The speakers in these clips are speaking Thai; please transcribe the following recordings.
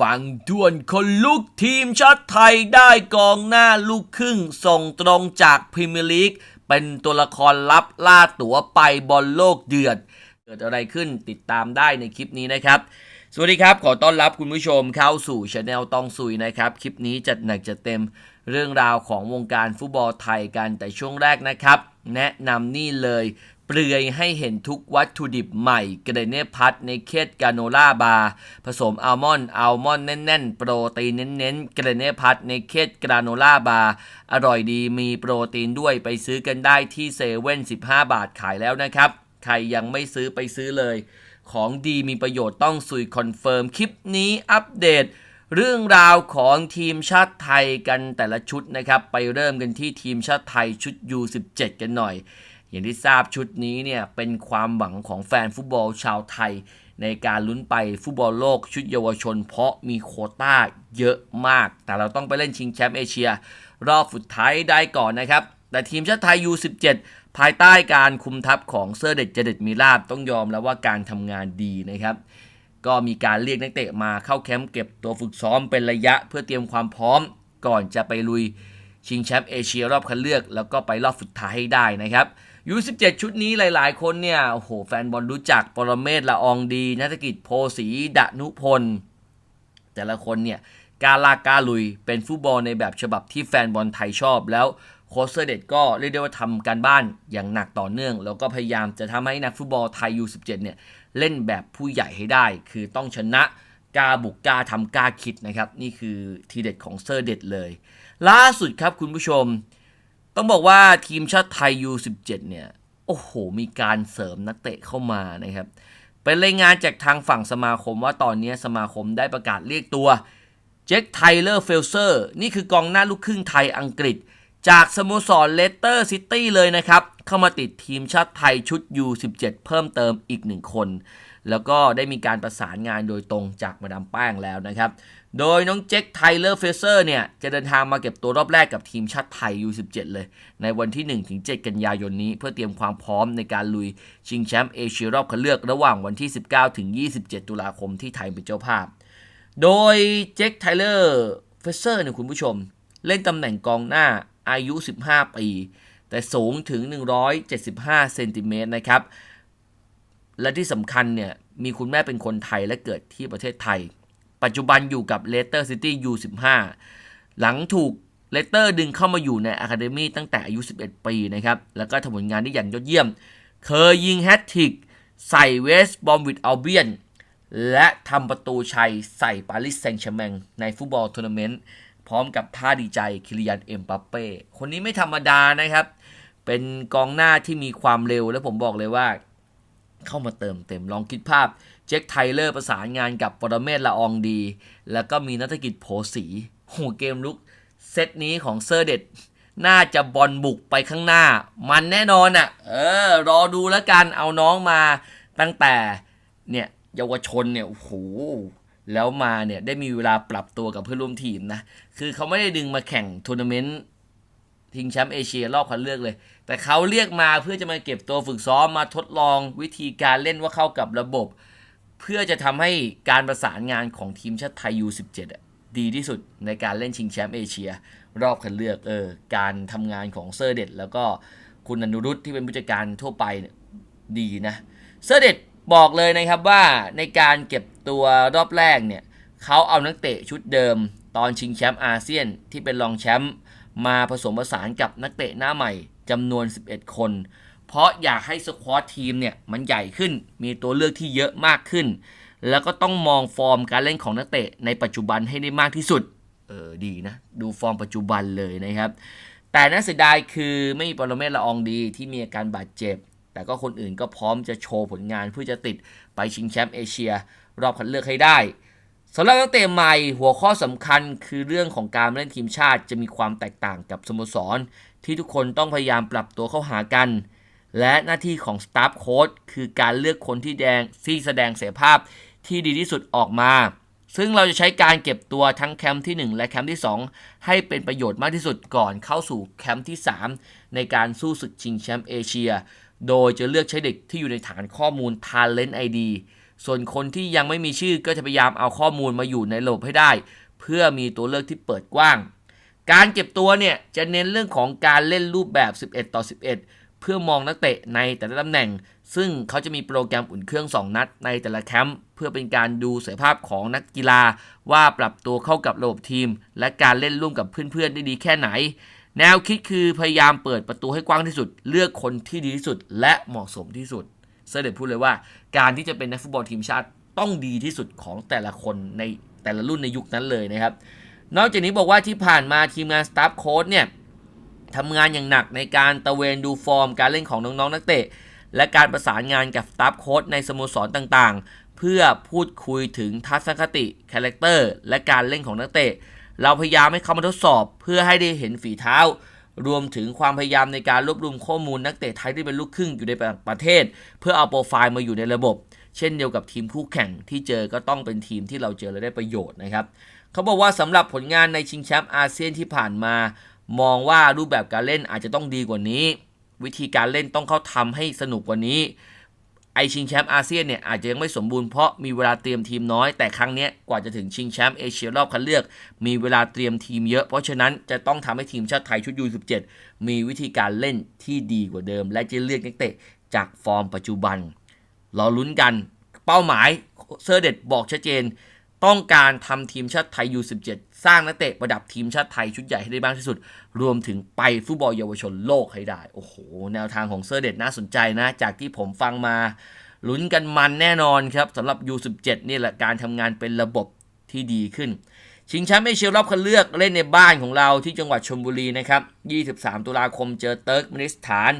ฟังด่วนคนลุกทีมชาติไทยได้กองหน้าลูกครึ่ง ส่งตรงจากพรีเมียร์ลีก เป็นตัวละครลับล่าตั๋วไปบอลโลกเดือด เกิดอะไรขึ้นติดตามได้ในคลิปนี้นะครับ สวัสดีครับ ขอต้อนรับคุณผู้ชมเข้าสู่ช anel ตองซุยนะครับ คลิปนี้จัดหนักจัดเต็มเรื่องราวของวงการฟุตบอลไทยกันแต่ช่วงแรกนะครับ แนะนำนี่เลย เปลือยให้เห็นทุกวัตถุดิบใหม่เกรเนพัทในเคดกาโนล่าบาร์ผสมอัลมอนด์อัลมอนด์แน่นๆ โปรตีนเน้นๆเกรเนพัทในเคดกาโนล่าบาร์อร่อยดีมีโปรตีนด้วยไปซื้อกันได้ที่เซเว่น15บาทขายแล้วนะครับ ใครยังไม่ซื้อไปซื้อเลย ของดีมีประโยชน์ต้องสุยคอนเฟิร์มคลิปนี้อัปเดตเรื่องราวของทีมชาติไทยกันแต่ละชุดนะครับ ไปเริ่มกันที่ทีมชาติไทยชุด U17 กันหน่อย อย่างที่ทราบชุดนี้เนี่ยเป็นความหวังของแฟนฟุตบอลชาวไทย ในการลุ้นไปฟุตบอลโลกชุดเยาวชน เพราะมีโคต้าเยอะมาก แต่เราต้องไปเล่นชิงแชมป์เอเชีย รอบสุดท้ายได้ก่อนนะครับ แต่ทีมชาติไทย U17 ภายใต้การคุมทัพของเซอร์เด็ดเจเด็ดมีลาบต้องยอมแล้วว่าการทำงานดีนะครับ ก็มีการเรียกนักเตะมาเข้าแคมป์เก็บตัวฝึกซ้อมเป็นระยะเพื่อเตรียมความพร้อมก่อนจะไปลุยชิงแชมป์เอเชียรอบคัดเลือก แล้วก็ไปรอบสุดท้ายให้ได้นะครับ U17 ชุดนี้หลายๆ คนเนี่ยโอ้โหแฟนบอลรู้จักปรเมศละอองดีนักกิจโพสีดนุพล แต่ละคนเนี่ยกล้าลากล้าลุยเป็นฟุตบอลในแบบฉบับที่แฟนบอลไทยชอบแล้วโค้ชเซอร์เด็ดก็เรียกได้ว่าทำการบ้านอย่างหนักต่อเนื่อง แล้วก็พยายามจะทำให้นักฟุตบอลไทย U17 เนี่ยเล่นแบบผู้ใหญ่ให้ได้ คือต้องชนะกล้าบุกกล้าทำกล้าคิดนะครับ นี่คือทีเด็ดของเซอร์เด็ดเลย ล่าสุดครับคุณผู้ชม ต้องบอกว่าทีมชาติไทย U17 เนี่ย โอ้โห มีการเสริมนักเตะเข้ามานะครับ เป็นรายงานจากทางฝั่งสมาคมว่าตอนนี้สมาคมได้ประกาศเรียกตัวเจคไทเลอร์เฟลเซอร์นี่คือกองหน้าลูกครึ่งไทยอังกฤษ จากสโมสรเลสเตอร์ซิตี้เลยนะครับ เข้ามาติดทีมชาติไทยชุด U17 เพิ่มเติมอีกหนึ่งคน แล้วก็ได้มีการประสานงานโดยตรงจากมาดามแป้งแล้วนะครับ โดยน้องเจคไทเลอร์เฟเซอร์เนี่ย จะเดินทางมาเก็บตัวรอบแรกกับทีมชาติไทย U17 เลย ในวันที่ 1-7 กันยายนนี้เพื่อเตรียมความพร้อมในการลุยชิงแชมป์เอเชียรอบคัดเลือกระหว่างวันที่ 19-27 ตุลาคมที่ไทยเป็นเจ้าภาพ โดยเจคไทเลอร์เฟเซอร์เนี่ยคุณผู้ชม เล่นตำแหน่งกองหน้าอายุ 15 ปี แต่สูงถึง 175 เซนติเมตรนะครับ และที่สำคัญเนี่ยมีคุณแม่เป็นคนไทยและเกิดที่ประเทศไทย ปัจจุบันอยู่กับเลสเตอร์ซิตี้ U15 หลังถูกเลสเตอร์ดึงเข้ามาอยู่ในอะคาเดมีตั้งแต่อายุ 11 ปีนะครับ แล้วก็ทำผลงานได้อย่างยอดเยี่ยม เคยยิงแฮตทริกใส่เวสต์บอมวิดอัลเบียน และทำประตูชัยใส่ปารีสแซงต์แชร์แมงในฟุตบอลทัวร์นาเมนต์ พร้อมกับท่าดีใจคิริยันเอ็มบัปเป้ คนนี้ไม่ธรรมดานะครับ เป็นกองหน้าที่มีความเร็วและผมบอกเลยว่า เข้ามาเติมเต็มลองคิดภาพเจคไทเลอร์ประสานงานกับปรเมศละอองดี แล้วก็มีนักกิจโผสีโหเกมลุกเซตนี้ของเซอร์เด็ดน่าจะบอลบุกไปข้างหน้า มันแน่นอนอะ่ะ เออ รอดูแล้วกันเอาน้องมาตั้งแต่เนี่ยเยาวชนเนี่ยโอ้โหแล้วมาเนี่ยได้มีเวลาปรับตัวกับเพื่อนร่วมทีมนะ คือเขาไม่ได้ดึงมาแข่งทัวร์นาเมนต์ทิงแชมป์เอเชียรอบคัดเลือกเลย แต่เขาเรียกมาเพื่อจะมาเก็บตัวฝึกซ้อมมาทดลองวิธีการเล่นว่าเข้ากับระบบ เพื่อจะทำให้การประสานงานของทีมชาติไทย U17 ดีที่สุดในการเล่นชิงแชมป์เอเชีย รอบคัดเลือกเออการทำงานของเซอร์เด็ดแล้วก็คุณอนุรุตที่เป็นผู้จัดการทั่วไปเนี่ยดีนะเซอร์เด็ดบอกเลยนะครับว่าในการเก็บตัวรอบแรกเนี่ยเขาเอานักเตะชุดเดิม ตอนชิงแชมป์อาเซียนที่เป็นรองแชมป์มาผสมผสานกับนักเตะหน้าใหม่ จำนวน 11 คน เพราะอยากให้สควอตทีมเนี่ยมันใหญ่ขึ้น มีตัวเลือกที่เยอะมากขึ้น แล้วก็ต้องมองฟอร์มการเล่นของนักเตะในปัจจุบันให้ได้มากที่สุด เออดีนะ ดูฟอร์มปัจจุบันเลยนะครับ แต่น่าเสียดายคือไม่มีปรเมศละอองดีที่มีอาการบาดเจ็บ แต่ก็คนอื่นก็พร้อมจะโชว์ผลงานเพื่อจะติดไปชิงแชมป์เอเชีย รอบคัดเลือกให้ได้สำหรับนักเตะใหม่หัวข้อสำคัญคือเรื่องของการเล่นทีมชาติจะมีความแตกต่างกับสโมสร ที่ทุกคนต้องพยายามปรับตัวเข้าหากัน และหน้าที่ของสตาฟโค้ชคือการเลือกคนที่แดงที่แสดงศักยภาพที่ดีที่สุดออกมา ซึ่งเราจะใช้การเก็บตัวทั้งแคมป์ที่ 1 และแคมป์ที่ 2 ให้เป็นประโยชน์มากที่สุดก่อนเข้าสู่แคมป์ที่ 3 ในการสู้ศึกชิงแชมป์เอเชีย โดยจะเลือกใช้เด็กที่อยู่ในฐานข้อมูล Talent ID ส่วนคนที่ยังไม่มีชื่อก็จะพยายามเอาข้อมูลมาอยู่ในระบบให้ได้ เพื่อมีตัวเลือกที่เปิดกว้าง การเก็บตัวเนี่ยจะเน้นเรื่องของการเล่นรูปแบบ 11 ต่อ 11 เพื่อมองนักเตะในแต่ละตำแหน่ง ซึ่งเขาจะมีโปรแกรมอุ่นเครื่อง 2 นัดในแต่ละแคมป์เพื่อเป็นการดูศักยภาพของนักกีฬา ว่าปรับตัวเข้ากับระบบทีม และการเล่นร่วมกับเพื่อนๆได้ดีแค่ไหน แนวคิดคือพยายามเปิดประตูให้กว้างที่สุด เลือกคนที่ดีที่สุด และเหมาะสมที่สุดเซอร์เดตพูดเลยว่า การที่จะเป็นนักฟุตบอลทีมชาติต้องดีที่สุดของแต่ละคนในแต่ละรุ่นในยุคนั้นเลยนะครับ นอกจากนี้บอกว่าที่ผ่านมาทีมงานสตาฟโค้ชเนี่ยทำงานอย่างหนักในการตระเวนดูฟอร์ม การเล่นของน้องๆนักเตะ และการประสานงานกับสตาฟโค้ชในสโมสรต่างๆ เพื่อพูดคุยถึงทัศนคติคาแรคเตอร์และการเล่นของนักเตะ เราพยายามให้เขามาทดสอบเพื่อให้ได้เห็นฝีเท้า รวมถึงความพยายามในการรวบรวมข้อมูลนักเตะไทยที่เป็นลูกครึ่งอยู่ในประเทศ เพื่อเอาโปรไฟล์มาอยู่ในระบบ เช่นเดียวกับทีมคู่แข่งที่เจอก็ต้องเป็นทีมที่เราเจอและได้ประโยชน์นะครับเขาบอกว่าสำหรับผลงานในชิงแชมป์อาเซียนที่ผ่านมา มองว่ารูปแบบการเล่นอาจจะต้องดีกว่านี้ วิธีการเล่นต้องเข้าทำให้สนุกกว่านี้ไอชิงแชมป์อาเซียนเนี่ยอาจจะยังไม่สมบูรณ์เพราะมีเวลาเตรียมทีมน้อยแต่ครั้งนี้กว่าจะถึงชิงแชมป์เอเชียรอบคัดเลือก มีเวลาเตรียมทีมเยอะ เพราะฉะนั้นจะต้องทำให้ทีมชาติไทยชุดยู17มีวิธีการเล่นที่ดีกว่าเดิม และจะเลือกนักเตะจากฟอร์มปัจจุบัน รอลุ้นกันเป้าหมายเซอร์เด็ดบอกชัดเจน ต้องการทำทีมชาติไทย U17 สร้างนักเตะประดับทีมชาติไทยชุดใหญ่ให้ได้มากที่สุด รวมถึงไปฟุตบอลเยาวชนโลกให้ได้ โอ้โห แนวทางของเซอร์เด็ดน่าสนใจนะ จากที่ผมฟังมาลุ้นกันมันแน่นอนครับสำหรับ U17 นี่แหละการทำงานเป็นระบบที่ดีขึ้น ชิงแชมป์เอเชียรอบคัดเลือกเล่นในบ้านของเราที่จังหวัดชลบุรีนะครับ 23 ตุลาคมเจอเติร์กเมนิสถาน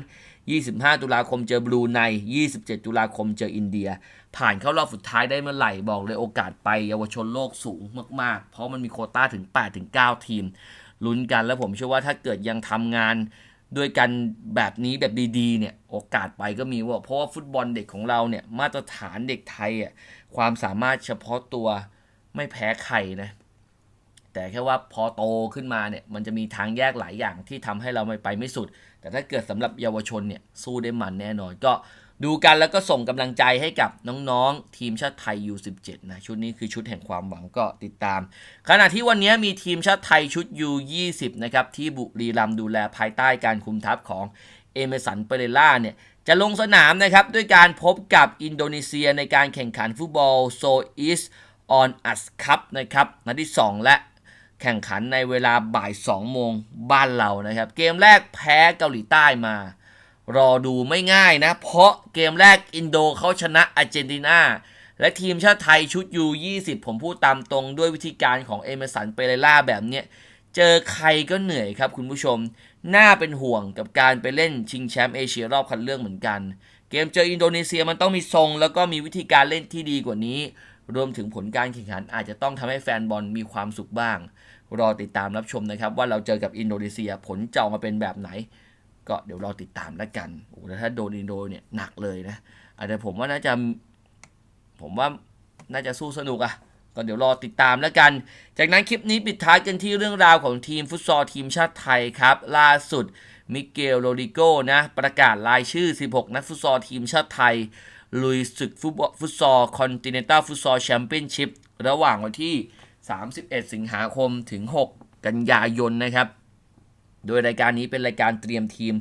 25 ตุลาคมเจอบรูไน 27 ตุลาคมเจออินเดีย ผ่านเข้ารอบสุดท้ายได้เมื่อไหร่บอกเลยโอกาสไปเยาวชนโลกสูงมากๆ เพราะมันมีโคต้าถึง8-9ทีม ลุ้นกันแล้วผมเชื่อว่าถ้าเกิดยังทำงานด้วยกันแบบนี้แบบดีๆเนี่ยโอกาสไปก็มีว่าเพราะว่าฟุตบอลเด็กของเราเนี่ยมาตรฐานเด็กไทยอะความสามารถเฉพาะตัวไม่แพ้ใครนะ แต่แค่ว่าพอโตขึ้นมาเนี่ยมันจะมีทางแยกหลายอย่างที่ทำให้เราไม่ไปไม่สุด แต่ถ้าเกิดสำหรับเยาวชนเนี่ยสู้ได้มันแน่นอน ก็ดูกันแล้วก็ส่งกำลังใจให้กับน้องๆ ทีมชาติไทย U17 นะชุดนี้คือชุดแห่งความหวังก็ติดตาม ขณะที่วันนี้มีทีมชาติไทยชุด U20 นะครับที่บุรีรัมย์ดูแลภายใต้การคุมทัพของเอเมสันเปเรล่าเนี่ยจะลงสนามนะครับด้วยการพบกับอินโดนีเซียในการแข่งขันฟุตบอลโซอีสออนอัสคัพนะครับนัดที่ 2 และ แข่งขันในเวลาบ่าย 2 โมงบ้านเรานะครับ เกมแรกแพ้เกาหลีใต้มา รอดูไม่ง่ายนะ เพราะเกมแรกอินโดเขาชนะอาร์เจนตินาและทีมชาติไทยชุด U20 ผมพูดตามตรงด้วยวิธีการของเอเมสันเปเรล่าแบบเนี้ยเจอใครก็เหนื่อยครับคุณผู้ชม น่าเป็นห่วงกับการไปเล่นชิงแชมป์เอเชียรอบคัดเลือกเหมือนกัน เกมเจออินโดนีเซียมันต้องมีทรง แล้วก็มีวิธีการเล่นที่ดีกว่านี้ รวมถึงผลการแข่งขันอาจจะต้องทำให้แฟนบอลมีความสุขบ้าง รอติดตามรับชมนะครับ ว่าเราเจอกับอินโดนีเซียผลจะออกมาเป็นแบบไหน ก็เดี๋ยวรอติดตามแล้วกันโอ้แต่ถ้าโดนอินโดเนี่ยหนักเลยนะอาจจะผมว่าน่าจะผมว่าน่าจะสู้สนุกอะก็เดี๋ยวรอติดตามแล้วกัน จากนั้นคลิปนี้ปิดท้ายกันที่เรื่องราวของทีมฟุตซอลทีมชาติไทยครับ ล่าสุดมิเกลโรดิโกนะประกาศรายชื่อ 16 นักฟุตซอลทีมชาติไทย ลุยศึกฟุตบอลฟุตซอลคอนติเนนตัลฟุตซอลแชมเปี้ยนชิพระหว่างวันที่ 31 สิงหาคมถึง 6 กันยายนนะครับ โดยรายการนี้เป็นรายการเตรียมทีม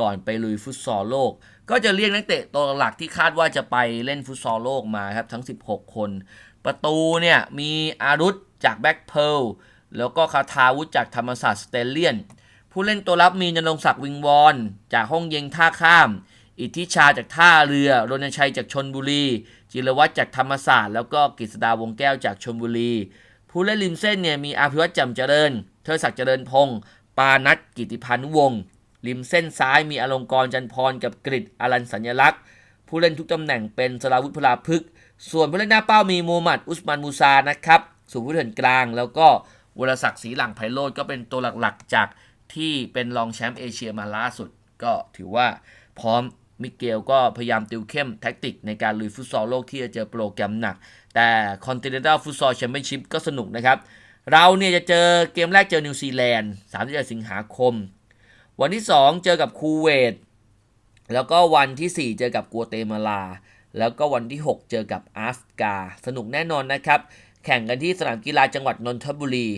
ก่อนไปลุยฟุตซอลโลก ก็จะเรียกนักเตะตัวหลักที่คาดว่าจะไปเล่นฟุตซอลโลกมาครับทั้ง 16 คน ประตูเนี่ยมีอารุธจากแบ็กเพลแล้วก็คาทาวุธจากธรรมศาสตร์สเตเลียน ผู้เล่นตัวรับมีนรงศักดิ์วิงวอนจากห้องเย็งท่าข้าม อิทธิชาจากท่าเรือรณชัยจากชนบุรี จิรวัตรจากธรรมศาสตร์ แล้วก็กฤษดาวงแก้วจากชนบุรี ผู้เล่นริมเส้นเนี่ยมีอาภิวัตรจำเจริญ เทอศักดิ์เจริญพงศ์ปานัทกิติพันธ์วงศ์ริมเส้นซ้ายมีอลงกรณ์จันพรกับกริดอลันสัญลักษณ์ ผู้เล่นทุกตำแหน่งเป็นสราวุธพลาพึก ส่วนผู้เล่นหน้าเป้ามีมูมหมัดอุสมานมูซานะครับส่ผู้เล่นกลางแล้วก็วรศักดิ์ศรีหลังไพโรจน์ก็เป็นตัวหลักๆจากที่เป็นรองแชมป์เอเชียมาล่าสุด ก็ถือว่าพร้อม มิเกลก็พยายามติวเข้มแท็กติกในการลุยฟุตซอลโลกที่จะเจอโปรแกรมหนัก แต่ Continental Futsal Championship ก็สนุกนะครับ เราเนี่ยจะเจอเกมแรกเจอนิวซีแลนด์31สิงหาคม วันที่ 2 เจอกับคูเวตแล้วก็วันที่ 4 เจอกับกัวเตมาลา แล้วก็วันที่ 6 เจอกับอาร์สกา สนุกแน่นอนนะครับ แข่งกันที่สนามกีฬาจังหวัดนนทบุรี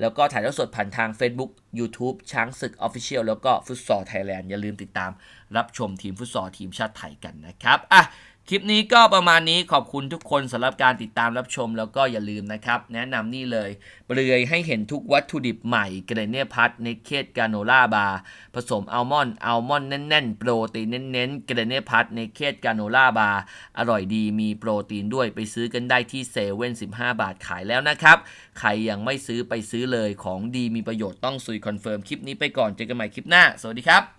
แล้วก็ถ่ายทอดสดผ่านทาง Facebook YouTube ช้างศึก Official แล้วก็ฟุตซอลไทยแลนด์อย่าลืมติดตามรับชมทีมฟุตซอลทีมชาติไทยกันนะครับอะ คลิปนี้ก็ประมาณนี้ขอบคุณทุกคนสำหรับการติดตามรับชมแล้วก็อย่าลืมนะครับ แนะนำนี่เลย เปลือยให้เห็นทุกวัตถุดิบใหม่เกรเนียพัทในเคดกาโนล่าบาร์ผสมอัลมอนด์อัลมอนด์แน่นๆ โปรตีนเน้นๆเกรเนียพัทในเคดกาโนล่าบาร์อร่อยดีมีโปรตีนด้วยไปซื้อกันได้ที่เซเว่น15บาทขายแล้วนะครับ ใครยังไม่ซื้อไปซื้อเลยของดีมีประโยชน์ต้องซุยคอนเฟิร์มคลิปนี้ไปก่อนเจอกันใหม่คลิปหน้า สวัสดีครับ